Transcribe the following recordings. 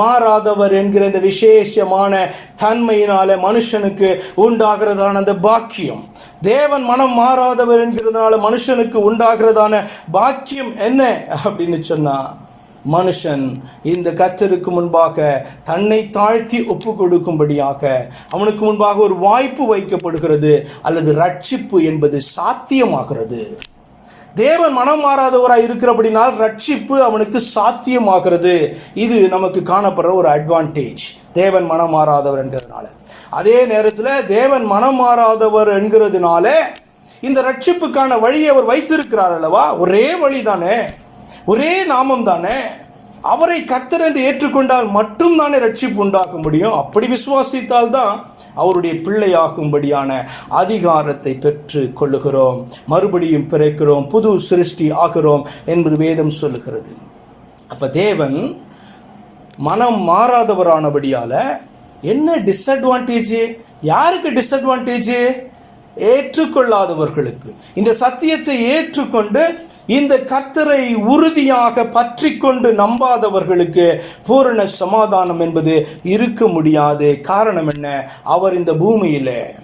மாறாதவர் என்கிற இந்த விசேஷமான தன்மையினால மனுஷனுக்கு உண்டாகிறதான அந்த பாக்கியம். தேவன் மனம் மாறாதவர் என்கிறதுனால மனுஷனுக்கு உண்டாகிறதான பாக்கியம் என்ன அப்படின்னு சொன்னா மனுஷன் இந்த கத்தருக்கு முன்பாக தன்னை தாழ்த்தி ஒப்பு கொடுக்கும்படியாக அவனுக்கு முன்பாக ஒரு வாய்ப்பு வைக்கப்படுகிறது அல்லது ரட்சிப்பு என்பது சாத்தியமாகிறது. தேவன் மனம் மாறாதவராக இருக்கிறபடினால் ரட்சிப்பு அவனுக்கு சாத்தியமாகிறது. இது நமக்கு காணப்படுற ஒரு அட்வான்டேஜ் தேவன் மனம் மாறாதவர் என்கிறதுனால. அதே நேரத்தில் தேவன் மனம் மாறாதவர் என்கிறதுனால இந்த ரட்சிப்புக்கான வழியை அவர் வைத்திருக்கிறார் அல்லவா? ஒரே வழி தானே. ஒரே நாமம் தானே. அவரை கத்தர் என்று ஏற்றுக்கொண்டால் மட்டும் தானே ரட்சிப்பு உண்டாக்க முடியும். அப்படி விசுவாசித்தால் தான் அவருடைய பிள்ளையாகும்படியான அதிகாரத்தை பெற்று கொள்ளுகிறோம் மறுபடியும் பிறக்கிறோம். புது சிருஷ்டி ஆகிறோம் என்று வேதம் சொல்லுகிறது. அப்போ தேவன் மனம் மாறாதவரானபடியால் என்ன டிஸ்அட்வான்டேஜ் யாருக்கு டிஸ்அட்வான்டேஜ் ஏற்றுக்கொள்ளாதவர்களுக்கு. இந்த சத்தியத்தை ஏற்றுக்கொண்டு இந்த கர்த்தரை உறுதியாக பற்றி கொண்டு நம்பாதவர்களுக்கு பூரண சமாதானம் என்பது இருக்க முடியாது. காரணம் என்ன? அவர் இந்த பூமியில்.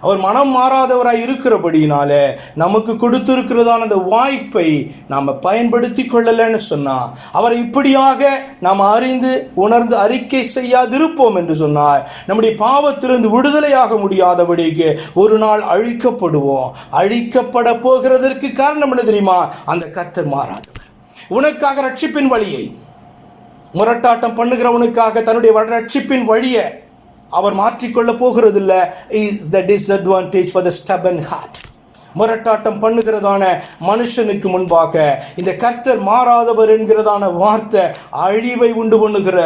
அவர் மனம் மாறாதவராய் இருக்கிறபடியினால நமக்கு கொடுத்திருக்கிறதான அந்த வாய்ப்பை நாம் பயன்படுத்தி கொள்ளலைன்னு சொன்னால் அவரை இப்படியாக நாம் அறிந்து உணர்ந்து அறிக்கை செய்யாதிருப்போம் என்று சொன்னார் நம்முடைய பாவத்திலிருந்து விடுதலையாக முடியாதபடிக்கு ஒரு நாள் அழிக்கப்படுவோம். அழிக்கப்பட போகிறதற்கு காரணம் என்ன தெரியுமா? அந்த கர்த்தர் மாறாதவர். உனக்காக ரட்சிப்பின் வழியை முரட்டாட்டம் பண்ணுகிறவனுக்காக தன்னுடைய ரட்சிப்பின் வழியை அவர் மாற்றிக்கொள்ள போகிறதில்ல. Is the disadvantage for the stubborn hard முரட்டாட்டம் பண்ணுகிறதான மனுஷனுக்கு முன்பாக இந்த கர்த்தர் மாறாதவர் என்கிறதான வார்த்தை அழிவை உண்டு பண்ணுகிற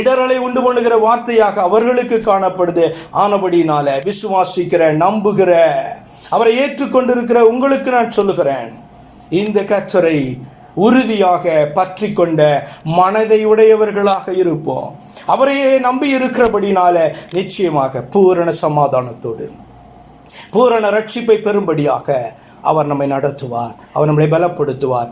இடரலை உண்டு பண்ணுகிற வார்த்தையாக அவர்களுக்கு காணப்படுது. ஆனபடினால விசுவாசிக்கிற நம்புகிற அவரை ஏற்றுக்கொண்டிருக்கிற உங்களுக்கு நான் சொல்லுகிறேன். இந்த கர்த்தரை உறுதியாக பற்றி கொண்ட மனதை உடையவர்களாக இருப்போம். அவரையே நம்பி இருக்கிறபடினால நிச்சயமாக பூரண சமாதானத்தோடு பூரண ரட்சிப்பை பெறும்படியாக அவர் நம்மை நடத்துவார் அவர் நம்மளை பலப்படுத்துவார்.